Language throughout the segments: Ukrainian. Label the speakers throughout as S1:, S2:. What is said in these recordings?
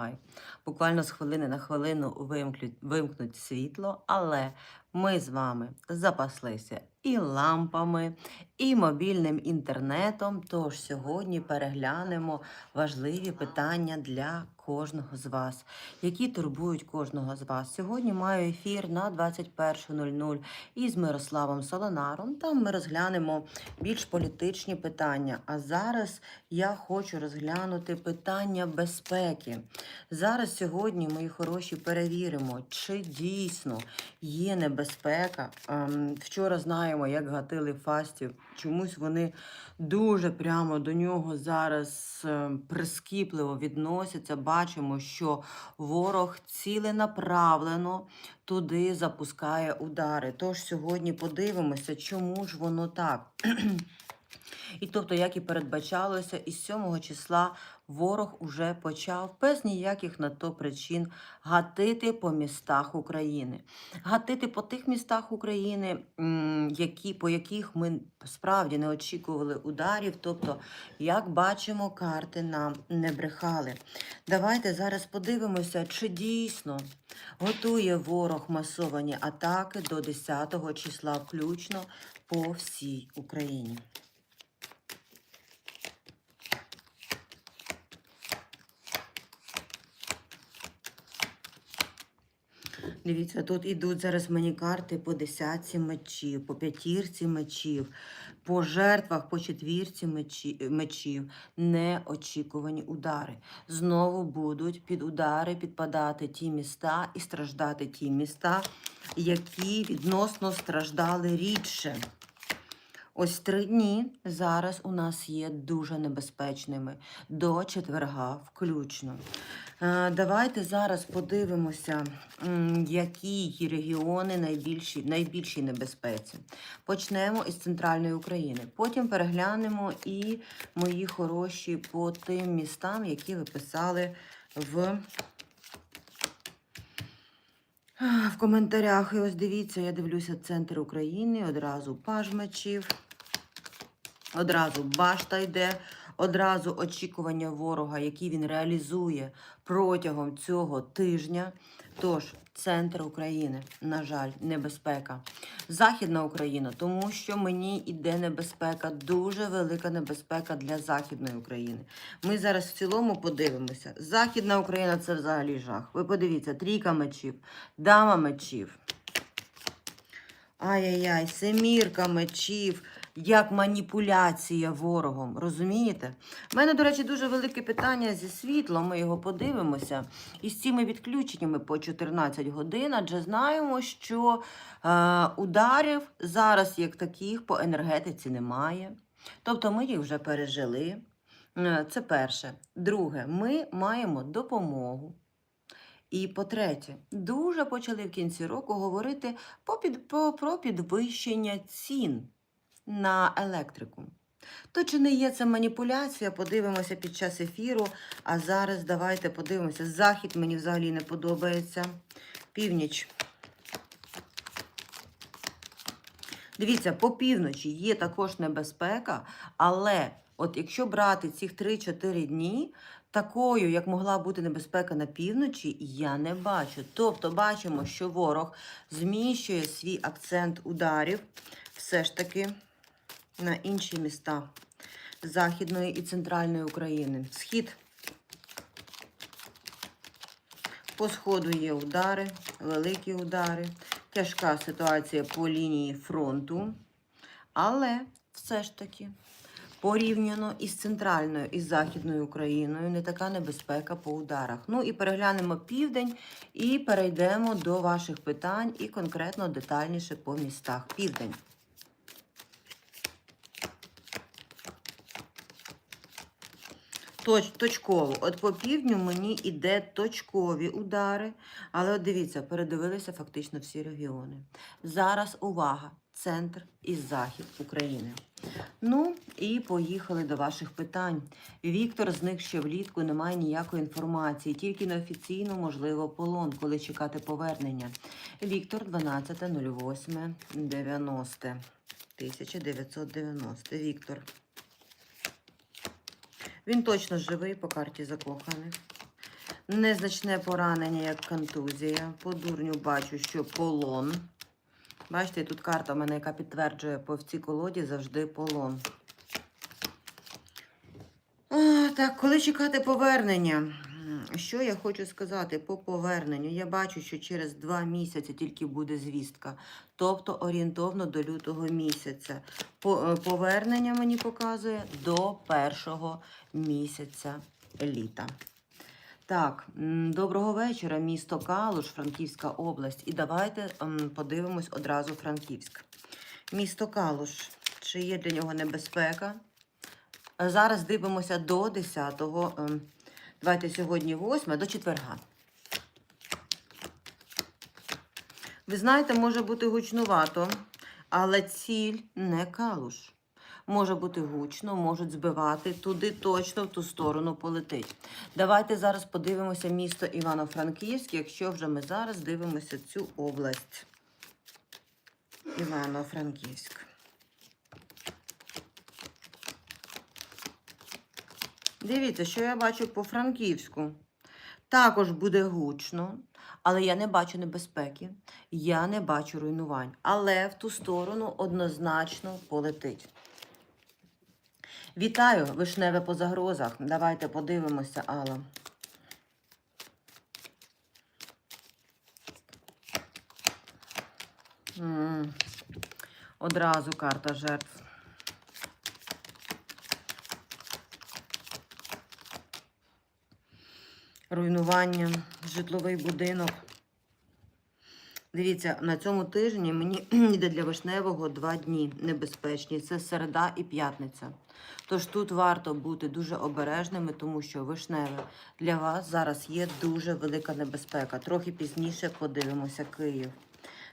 S1: Шанghай. Буквально з хвилини на хвилину вимкнуть світло, але ми з вами запаслися і лампами, і мобільним інтернетом. Тож сьогодні переглянемо важливі питання для кожного з вас, які турбують кожного з вас. Сьогодні маю ефір на 21.00 із Мирославом Солонаром. Там ми розглянемо більш політичні питання. А зараз я хочу розглянути питання безпеки. Зараз сьогодні, мої хороші, перевіримо, чи дійсно є небезпека. Ем, Вчора знаємо, як гатили фастів. Чомусь вони дуже прямо до нього зараз ем, прискіпливо відносяться. Бачимо, що ворог ціленаправлено туди запускає удари. Тож сьогодні подивимося, чому ж воно так. І тобто, як і передбачалося, із 7 числа ворог уже почав без ніяких на то причин гатити по містах України. Гатити по тих містах України, які, по яких ми справді не очікували ударів. Тобто, як бачимо, карти нам не брехали. Давайте зараз подивимося, чи дійсно готує ворог масовані атаки до 10 числа включно по всій Україні. Дивіться, тут ідуть зараз мені карти по десятці мечів, по п'ятірці мечів, по жертвах, по четвірці мечі- мечів. Неочікувані удари. Знову будуть під удари підпадати ті міста і страждати ті міста, які відносно страждали рідше. Ось три дні зараз у нас є дуже небезпечними до четверга включно. Е, Давайте зараз подивимося, які регіони найбільші, найбільшій небезпеці. Почнемо із центральної України. Потім переглянемо і мої хороші по тим містам, які ви писали в. В коментарях. І ось дивіться, я дивлюся центр України, одразу паж мечів, одразу башта йде, одразу очікування ворога, які він реалізує протягом цього тижня. Тож, центр України, на жаль, небезпека. Західна Україна, тому що мені йде небезпека, дуже велика небезпека для Західної України. Ми зараз в цілому подивимося. Західна Україна це взагалі жах. Ви подивіться, трійка мечів, дама мечів. Ай-яй-яй, семірка мечів, як маніпуляція ворогом. Розумієте? У мене, до речі, дуже велике питання зі світлом. Ми його подивимося. І з цими відключеннями по 14 годин, адже знаємо, що е, ударів зараз, як таких, по енергетиці немає. Тобто ми їх вже пережили. Е, Це перше. Друге, ми маємо допомогу. І по-третє, дуже почали в кінці року говорити про підвищення цін на електрику. То чи не є це маніпуляція? Подивимося під час ефіру. А зараз давайте подивимося. Захід мені взагалі не подобається. Північ. Дивіться, по півночі є також небезпека, але от якщо брати цих 3-4 дні, такою, як могла бути небезпека на півночі, я не бачу. Тобто бачимо, що ворог зміщує свій акцент ударів все ж таки на інші міста Західної і Центральної України. Схід. По сходу є удари, великі удари, тяжка ситуація по лінії фронту. Але все ж таки порівняно із центральною і західною Україною не така небезпека по ударах. Ну і переглянемо південь і перейдемо до ваших питань і конкретно детальніше по містах. Південь. Точ, точково. От по півдню мені йде точкові удари, але от дивіться, передивилися фактично всі регіони. Зараз увага! Центр і захід України. Ну і поїхали до ваших питань. Віктор зник ще влітку, немає ніякої інформації, тільки неофіційно, можливо, полон, коли чекати повернення. Віктор 12.08.90. 1990. Віктор. Він точно живий по карті закоханих. Незначне поранення, як контузія. По дурню бачу, що полон. Бачите, тут карта в мене, яка підтверджує по в цій колоді завжди полон. А, так, коли чекати повернення? Що я хочу сказати по поверненню? Я бачу, що через два місяці тільки буде звістка. Тобто орієнтовно до лютого місяця. Е, повернення мені показує до першого місяця літа. Так, доброго вечора, місто Калуш, Франківська область. І давайте подивимось одразу Франківськ. Місто Калуш. Чи є для нього небезпека? Е, Зараз дивимося до 10-го. Давайте сьогодні 8 до четверга. Ви знаєте, може бути гучнувато, але ціль не калуш. Може бути гучно, можуть збивати, туди точно в ту сторону полетить. Давайте зараз подивимося місто Івано-Франківськ, якщо вже ми зараз дивимося цю область. Івано-Франківськ. Дивіться, що я бачу по Франківську. Також буде гучно, але я не бачу небезпеки, я не бачу руйнувань. Але в ту сторону однозначно полетить. Вітаю, вишневе по загрозах. Давайте подивимося, Алла. М, Одразу карта жертв. Руйнування, житловий будинок. Дивіться, на цьому тижні мені йде для вишневого два дні небезпечні. Це середа і п'ятниця. Тож тут варто бути дуже обережними, тому що вишневе для вас зараз є дуже велика небезпека. Трохи пізніше подивимося Київ.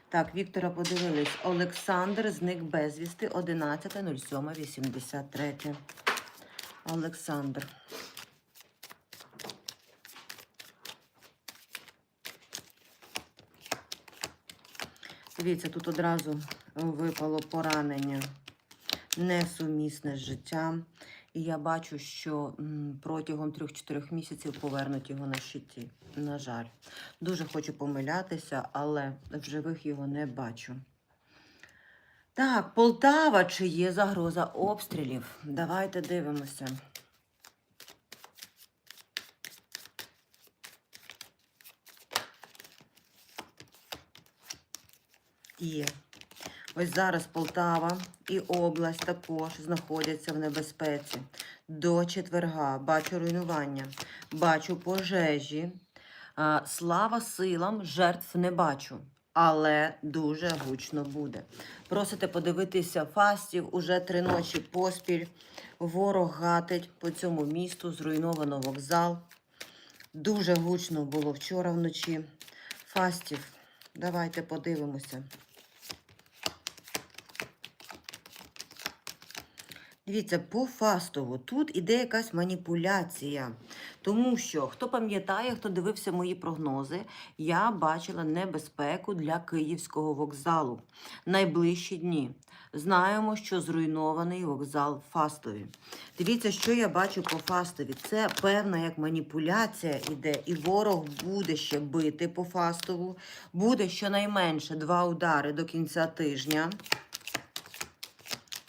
S1: Так, Віктора подивились. Олександр зник безвісти 11.07.83. Олександр. Дивіться, тут одразу випало поранення несумісне з життям. І я бачу, що протягом 3-4 місяців повернуть його на щиті. На жаль. Дуже хочу помилятися, але в живих його не бачу. Так, Полтава, чи є загроза обстрілів? Давайте дивимося. Є. Ось зараз Полтава і область також знаходяться в небезпеці. До четверга бачу руйнування, бачу пожежі. Слава силам, жертв не бачу, але дуже гучно буде. Просите подивитися фастів уже три ночі поспіль. Ворог гатить по цьому місту, зруйновано вокзал. Дуже гучно було вчора вночі. Фастів. Давайте подивимося. Дивіться, по фастову тут іде якась маніпуляція. Тому що, хто пам'ятає, хто дивився мої прогнози, я бачила небезпеку для Київського вокзалу. Найближчі дні. Знаємо, що зруйнований вокзал Фастові. Дивіться, що я бачу по Фастові. Це певна як маніпуляція іде, і ворог буде ще бити по Фастову. Буде щонайменше два удари до кінця тижня.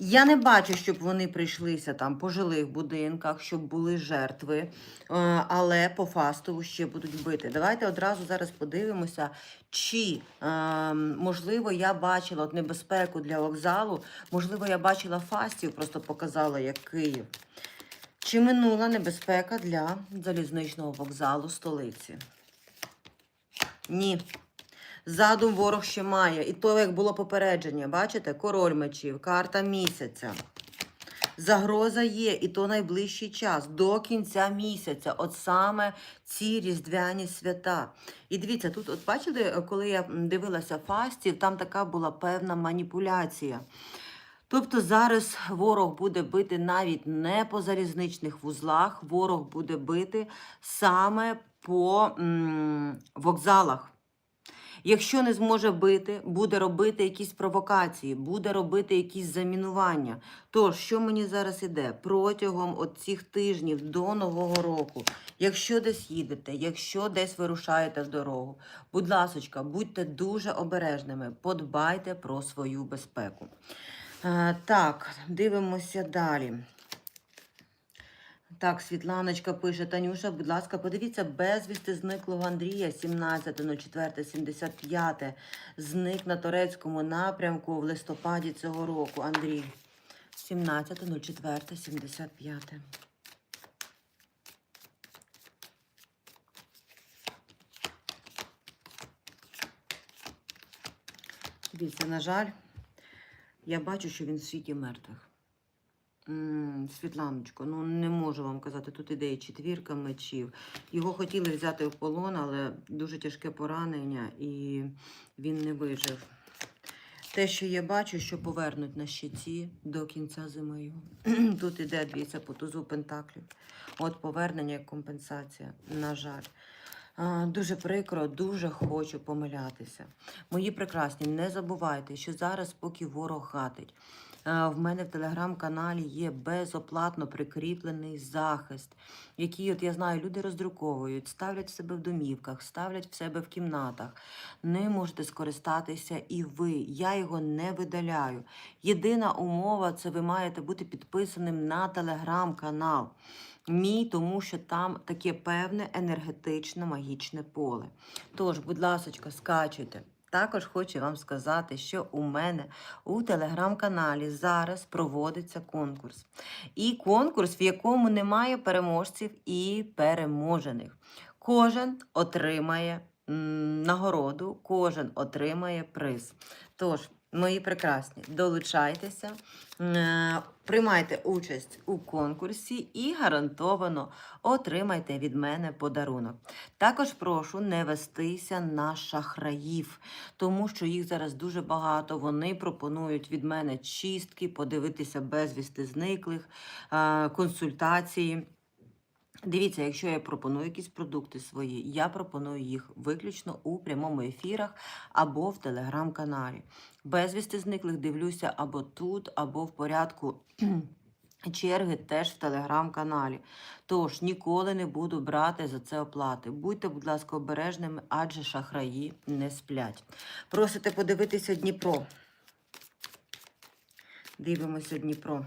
S1: Я не бачу, щоб вони прийшлися там по жилих будинках, щоб були жертви, е, але по фастову ще будуть бити. Давайте одразу зараз подивимося, чи е, можливо я бачила от небезпеку для вокзалу, можливо, я бачила фастів, просто показала як Київ. Чи минула небезпека для залізничного вокзалу столиці? Ні. Задум ворог ще має. І то, як було попередження, бачите, король мечів, карта місяця. Загроза є, і то найближчий час, до кінця місяця, от саме ці різдвяні свята. І дивіться, тут, от бачите, коли я дивилася фастів, там така була певна маніпуляція. Тобто зараз ворог буде бити навіть не по залізничних вузлах, ворог буде бити саме по м, вокзалах. Якщо не зможе бити, буде робити якісь провокації, буде робити якісь замінування. Тож, що мені зараз іде? Протягом от цих тижнів до Нового року, якщо десь їдете, якщо десь вирушаєте в дорогу, будь ласочка, будьте дуже обережними, подбайте про свою безпеку. Е, так, дивимося далі. Так, Світланочка пише, Танюша, будь ласка, подивіться, безвісти зниклого Андрія 17.04.75. Зник на турецькому напрямку в листопаді цього року. Андрій. 17.04.75. Дивіться, на жаль, я бачу, що він в світі мертвих. Світланочко, ну не можу вам казати, тут іде і четвірка мечів. Його хотіли взяти в полон, але дуже тяжке поранення, і він не вижив. Те, що я бачу, що повернуть на щиті до кінця зими його. Тут іде дивіться по тузу пентаклів. От повернення як компенсація, на жаль. Дуже прикро, дуже хочу помилятися. Мої прекрасні, не забувайте, що зараз, поки ворог гатить, а, в мене в телеграм-каналі є безоплатно прикріплений захист, який, от я знаю, люди роздруковують, ставлять в себе в домівках, ставлять в себе в кімнатах. Не можете скористатися і ви. Я його не видаляю. Єдина умова це ви маєте бути підписаним на телеграм-канал. Мій, тому що там таке певне енергетичне магічне поле. Тож, будь ласочка, скачуйте. Також хочу вам сказати, що у мене у телеграм-каналі зараз проводиться конкурс. І конкурс, в якому немає переможців і переможених. Кожен отримає нагороду, кожен отримає приз. Тож, мої прекрасні, долучайтеся, е, приймайте участь у конкурсі і гарантовано отримайте від мене подарунок. Також прошу не вестися на шахраїв, тому що їх зараз дуже багато. Вони пропонують від мене чистки, подивитися безвісти зниклих, е, консультації. Дивіться, якщо я пропоную якісь продукти свої, я пропоную їх виключно у прямому ефірах або в телеграм-каналі. Безвісти зниклих дивлюся або тут, або в порядку черги теж в телеграм-каналі. Тож ніколи не буду брати за це оплати. Будьте, будь ласка, обережними, адже шахраї не сплять. Просите подивитися Дніпро. Дивимося Дніпро.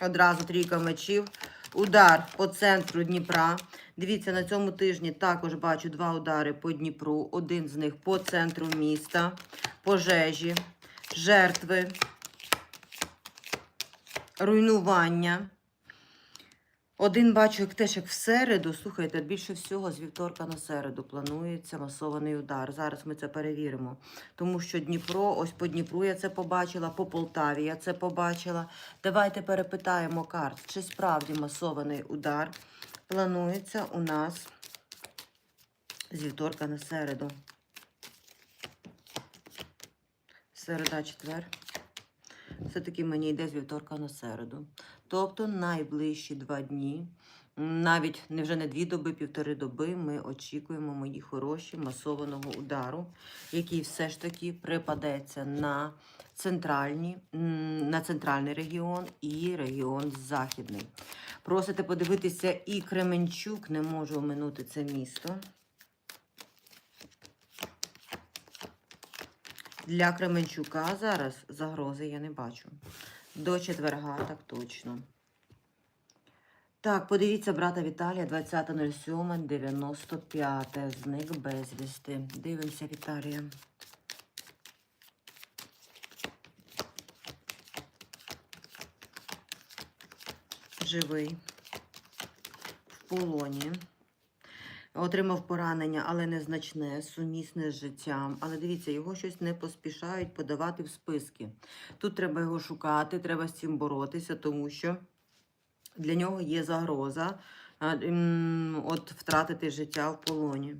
S1: Одразу трійка мечів. Удар по центру Дніпра. Дивіться, на цьому тижні також бачу два удари по Дніпру. Один з них по центру міста, пожежі, жертви, руйнування. Один бачу, як теж як в середу. Слухайте, більше всього з вівторка на середу планується масований удар. Зараз ми це перевіримо. Тому що Дніпро, ось по Дніпру я це побачила, по Полтаві я це побачила. Давайте перепитаємо карт, чи справді масований удар планується у нас з вівторка на середу. Середа, четвер. Все-таки мені йде з вівторка на середу. Тобто найближчі два дні, навіть не вже не дві доби, півтори доби, ми очікуємо, мої хороші, масованого удару, який все ж таки припадеться на, центральні, на центральний регіон і регіон західний. Просите подивитися і Кременчук, не можу оминути це місто. Для Кременчука зараз загрози я не бачу. До четверга, так точно. Так, подивіться брата Віталія, 20.07.95. Зник безвісти. Дивимося, Віталія. Живий. В полоні. Отримав поранення, але незначне, сумісне з життям. Але дивіться, його щось не поспішають подавати в списки. Тут треба його шукати, треба з цим боротися, тому що для нього є загроза, от втратити життя в полоні.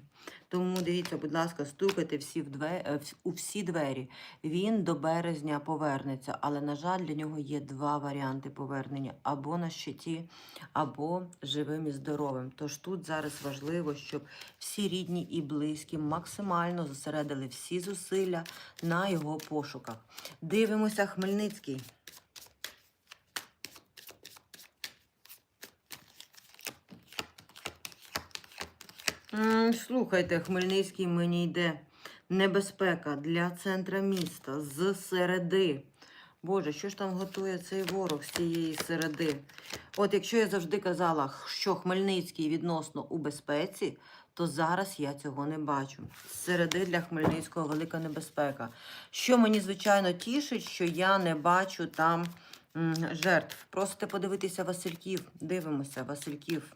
S1: Тому дивіться, будь ласка, стукайте всі в две- е, у всі двері. Він до березня повернеться, але, на жаль, для нього є два варіанти повернення: або на щиті, або живим і здоровим. Тож тут зараз важливо, щоб всі рідні і близькі максимально зосередили всі зусилля на його пошуках. Дивимося, Хмельницький. Слухайте, Хмельницький мені йде небезпека для центра міста з середи. Боже, що ж там готує цей ворог з цієї середи? От якщо я завжди казала, що Хмельницький відносно у безпеці, то зараз я цього не бачу. З середи для Хмельницького велика небезпека. Що мені, звичайно, тішить, що я не бачу там жертв. Просите подивитися Васильків. Дивимося, Васильків.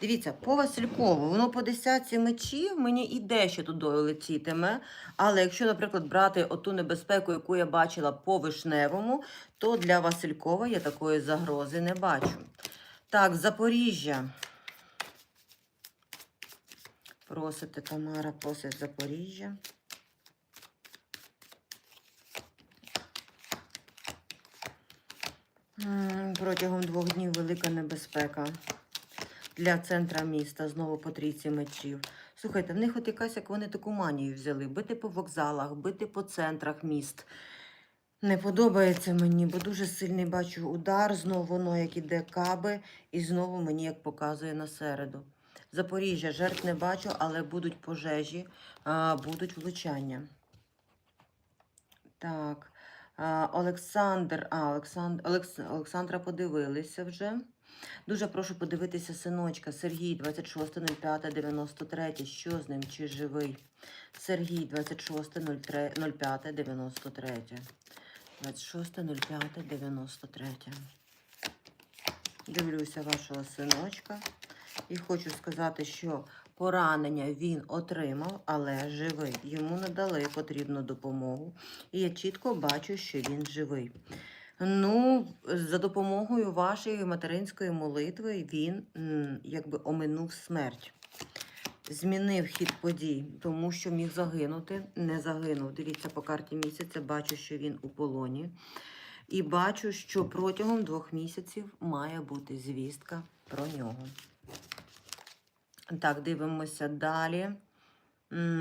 S1: Дивіться, по Василькову, воно по десятці мечів мені іде, що туди летітиме. Але якщо, наприклад, брати оту небезпеку, яку я бачила по вишневому, то для Василькова я такої загрози не бачу. Так, Запоріжжя. Просите, Тамара, просить Запоріжжя. Протягом двох днів велика небезпека для центра міста, знову по трійці мечів. Слухайте, в них от якась, як вони таку манію взяли, бити по вокзалах, бити по центрах міст. Не подобається мені, бо дуже сильний бачу удар, знову воно як іде каби, і знову мені як показує на середу. Запоріжжя, жертв не бачу, але будуть пожежі, будуть влучання. Так. Олександр, а, Олександр, Олекс, Олександра подивилися вже. Дуже прошу подивитися синочка. Сергій 26.05.93. Що з ним? Чи живий? Сергій 26.05.93. 26.05.93. Дивлюся вашого синочка. І хочу сказати, що поранення він отримав, але живий. Йому надали потрібну допомогу. І я чітко бачу, що він живий. Ну, за допомогою вашої материнської молитви він якби оминув смерть. Змінив хід подій, тому що міг загинути, не загинув. Дивіться, по карті місяця бачу, що він у полоні. І бачу, що протягом двох місяців має бути звістка про нього. Так, дивимося далі.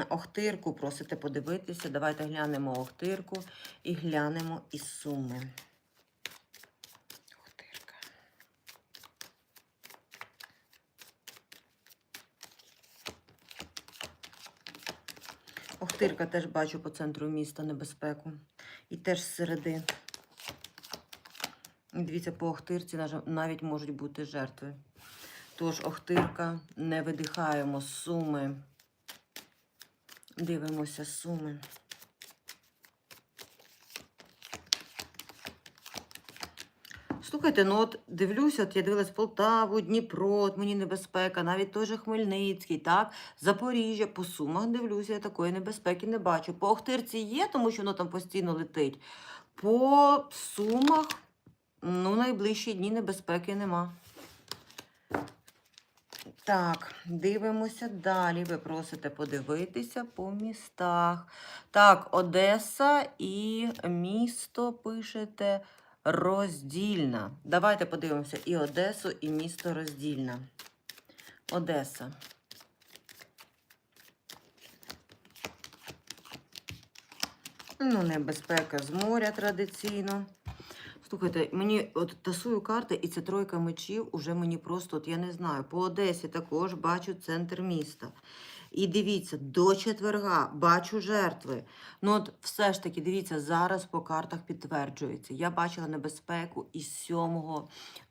S1: Охтирку просите подивитися. Давайте глянемо Охтирку і глянемо і суми. Охтирка теж бачу по центру міста небезпеку. І теж зсереди. Дивіться, по Охтирці навіть можуть бути жертви. Тож Охтирка, не видихаємо суми. Дивимося суми. Слухайте, ну от дивлюся, от я дивилась Полтаву, Дніпро, от мені небезпека, навіть той же Хмельницький, так, Запоріжжя, по Сумах дивлюся, я такої небезпеки не бачу. По Охтирці є, тому що воно там постійно летить. По Сумах, ну, найближчі дні небезпеки нема. Так, дивимося далі. Ви просите подивитися по містах. Так, Одеса і місто пишете роздільна. Давайте подивимося і Одесу, і місто роздільна. Одеса. Ну, небезпека з моря традиційно. Слухайте, мені от тасую карти, і ця тройка мечів уже мені просто, от я не знаю, по Одесі також бачу центр міста. І дивіться, до четверга бачу жертви. Ну от все ж таки, дивіться, зараз по картах підтверджується. Я бачила небезпеку із 7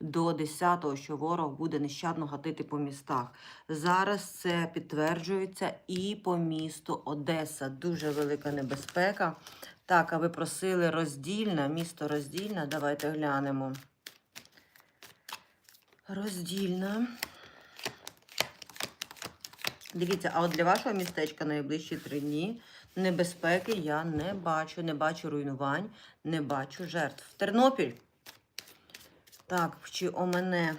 S1: до 10, що ворог буде нещадно гатити по містах. Зараз це підтверджується і по місту Одеса. Дуже велика небезпека. Так, а ви просили роздільна, місто роздільна. Давайте глянемо. Роздільна. Дивіться, а от для вашого містечка найближчі три дні небезпеки я не бачу. Не бачу руйнувань, не бачу жертв. Тернопіль. Так, чи у мене.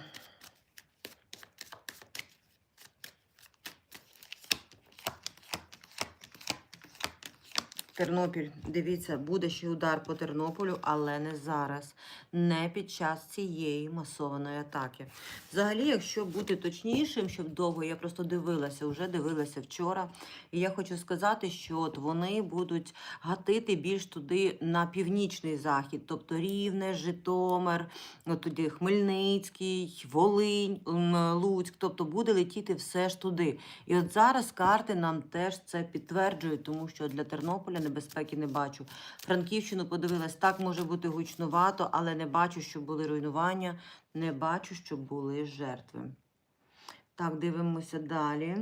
S1: Тернопіль, дивіться, буде ще удар по Тернополю, але не зараз, не під час цієї масованої атаки. Взагалі, якщо бути точнішим, щоб довго, я просто дивилася, вже дивилася вчора. І я хочу сказати, що от вони будуть гатити більш туди на північний захід, тобто Рівне, Житомир, тоді Хмельницький, Волинь, Луцьк, тобто буде летіти все ж туди. І от зараз карти нам теж це підтверджують, тому що для Тернополя небезпеки не бачу. Франківщину подивилась, так може бути гучнувато, але не бачу, щоб були руйнування, не бачу, щоб були жертви. Так, дивимося далі.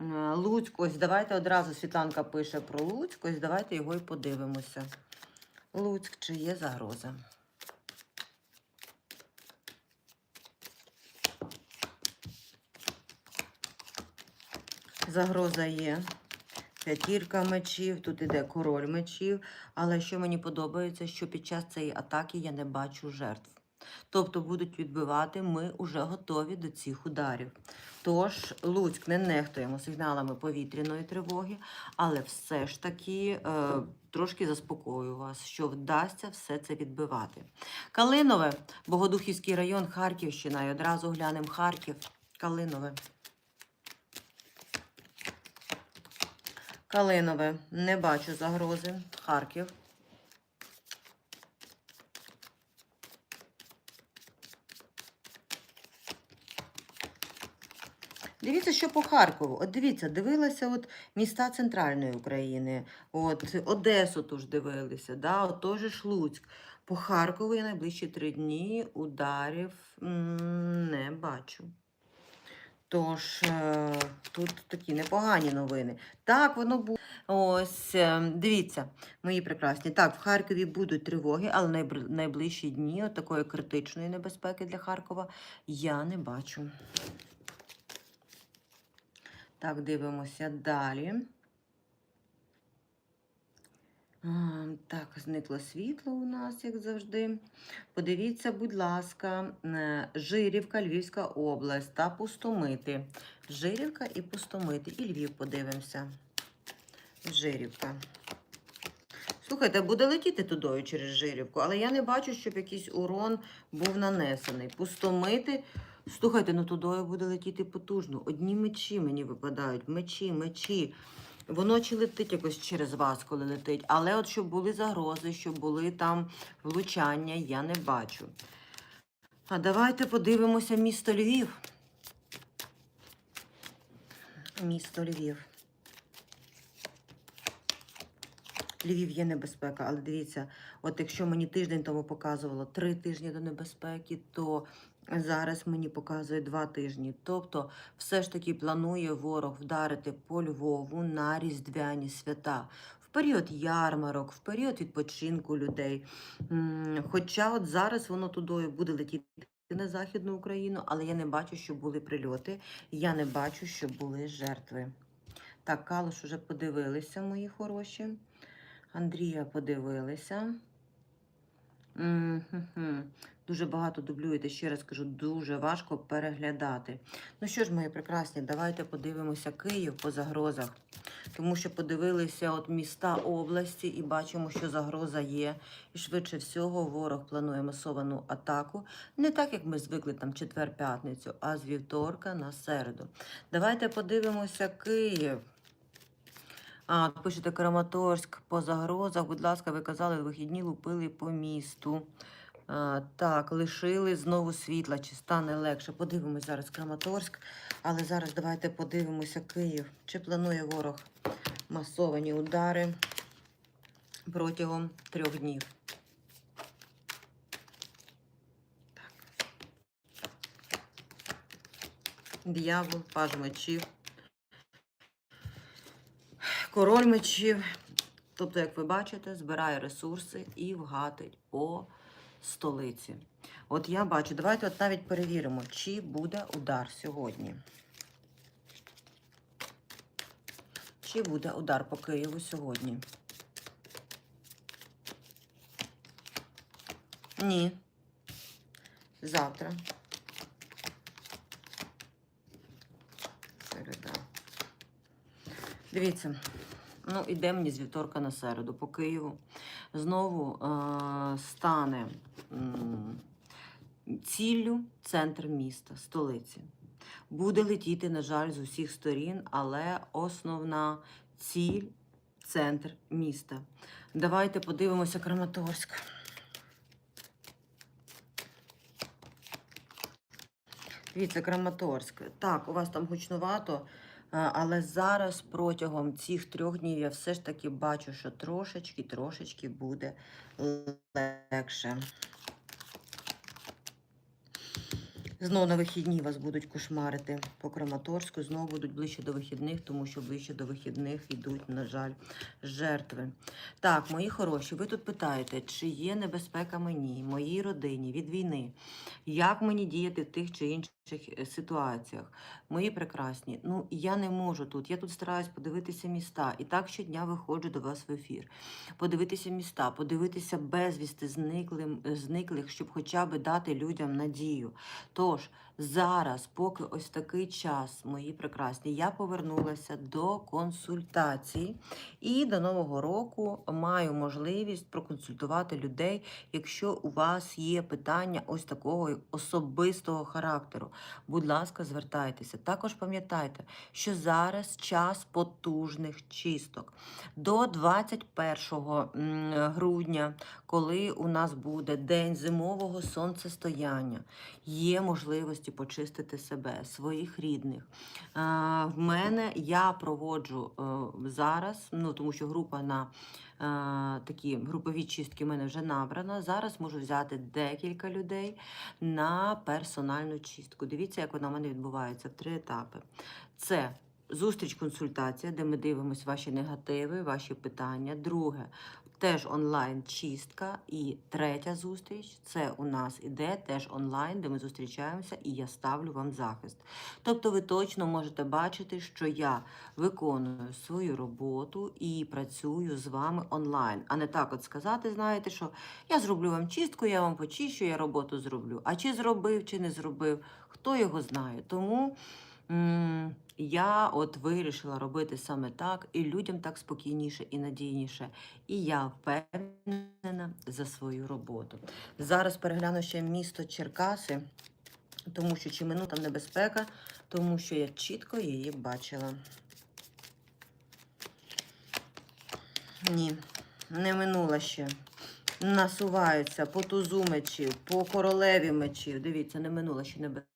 S1: Е, Луцьк, ось давайте одразу Світланка пише про Луцьк, ось давайте його і подивимося. Луцьк, чи є загроза? Загроза є. П'ятірка мечів, тут іде король мечів. Але що мені подобається, що під час цієї атаки я не бачу жертв. Тобто будуть відбивати, ми вже готові до цих ударів. Тож, Луцьк не нехтуємо сигналами повітряної тривоги, але все ж таки е, трошки заспокою вас, що вдасться все це відбивати. Калинове, Богодухівський район, Харківщина. І одразу глянемо Харків. Калинове. Калинове, не бачу загрози. Харків. Дивіться, що по Харкову. От дивіться, дивилася от міста Центральної України, от Одесу тож дивилися, да, от той же ж Луцьк. По Харкову я найближчі три дні ударів не бачу. Тож е, тут такі непогані новини. Так, воно буде. Ось, е, дивіться, мої прекрасні. Так, в Харкові будуть тривоги, але найближчі дні от такої критичної небезпеки для Харкова я не бачу. Так, дивимося далі. А, Так, зникло світло у нас, як завжди. Подивіться, будь ласка, е, Жирівка, Львівська область та Пустомити. Жирівка і Пустомити. І Львів подивимося. Жирівка. Слухайте, буде летіти тудою через Жирівку, але я не бачу, щоб якийсь урон був нанесений. Пустомити. Слухайте, ну тудою буде летіти потужно. Одні мечі мені випадають. Мечі, мечі. Воно чи летить якось через вас, коли летить. Але от щоб були загрози, щоб були там влучання, я не бачу. А давайте подивимося місто Львів. Місто Львів. Львів є небезпека, але дивіться, от якщо мені тиждень тому показувало три тижні до небезпеки, то зараз мені показує два тижні. Тобто, все ж таки планує ворог вдарити по Львову на різдвяні свята. В період ярмарок, в період відпочинку людей. Хоча от зараз воно тудою буде летіти на Західну Україну, але я не бачу, що були прильоти, я не бачу, що були жертви. Так, Калуш уже подивилися, мої хороші. Андрія подивилися. Дуже багато дублюєте, ще раз кажу, дуже важко переглядати. Ну що ж, мої прекрасні, давайте подивимося Київ по загрозах. Тому що подивилися от міста області і бачимо, що загроза є. І швидше всього ворог планує масовану атаку. Не так, як ми звикли там четвер-п'ятницю, а з вівторка на середу. Давайте подивимося Київ. А, пишете Краматорськ по загрозах. Будь ласка, ви казали, вихідні лупили по місту. А, так, лишили знову світла, чи стане легше. Подивимось зараз Краматорськ. Але зараз давайте подивимося Київ. Чи планує ворог масовані удари протягом трьох днів? Так. Д'явол, паж мечів. Король мечів. Тобто, як ви бачите, збирає ресурси і вгатить по столиці. От я бачу, давайте от навіть перевіримо, чи буде удар сьогодні. Чи буде удар по Києву сьогодні? Ні. Завтра. Середа. Дивіться, ну іде мені з вівторка на середу по Києву. Знову е- стане ціллю центр міста, столиці. Буде летіти, на жаль, з усіх сторін, але основна ціль центр міста. Давайте подивимося Краматорськ. Дивіться, Краматорськ. Так, у вас там гучнувато, е, але зараз протягом цих трьох днів я все ж таки бачу, що трошечки, трошечки буде легше. Знову на вихідні вас будуть кошмарити по Краматорську, знову будуть ближче до вихідних, тому що ближче до вихідних йдуть, на жаль, жертви. Так, мої хороші, ви тут питаєте, чи є небезпека мені, моїй родині від війни? Як мені діяти в тих чи інших е, ситуаціях? Мої прекрасні, ну я не можу тут. Я тут стараюсь подивитися міста. І так щодня виходжу до вас в ефір. Подивитися міста, подивитися безвісти зниклим, е, зниклих, щоб хоча б дати людям надію. Тож зараз, поки ось такий час, мої прекрасні, я повернулася до консультацій і до нового року маю можливість проконсультувати людей, якщо у вас є питання ось такого особистого характеру. Будь ласка, звертайтеся. Також пам'ятайте, що зараз час потужних чисток. До 21 грудня, коли у нас буде день зимового сонцестояння, є можливості почистити себе, своїх рідних. В мене я проводжу е, зараз, ну тому що група на е, такі групові чистки в мене вже набрана. Зараз можу взяти декілька людей на персональну чистку. Дивіться, як вона в мене відбувається в три етапи. Це Зустріч консультація, де ми дивимося ваші негативи, ваші питання. Друге, теж онлайн чистка. І третя зустріч це у нас іде теж онлайн, де ми зустрічаємося, і я ставлю вам захист. Тобто, ви точно можете бачити, що я виконую свою роботу і працюю з вами онлайн, а не так от сказати, знаєте, що я зроблю вам чистку, я вам почищу, я роботу зроблю. А чи зробив, чи не зробив, хто його знає. Тому. Я от вирішила робити саме так, і людям так спокійніше і надійніше. І я впевнена за свою роботу. Зараз перегляну ще місто Черкаси, тому що чи минута небезпека, тому що я чітко її бачила. Ні, не минула ще. Насуваються по тузу мечів, по королеві мечів. Дивіться, не минула ще небезпека.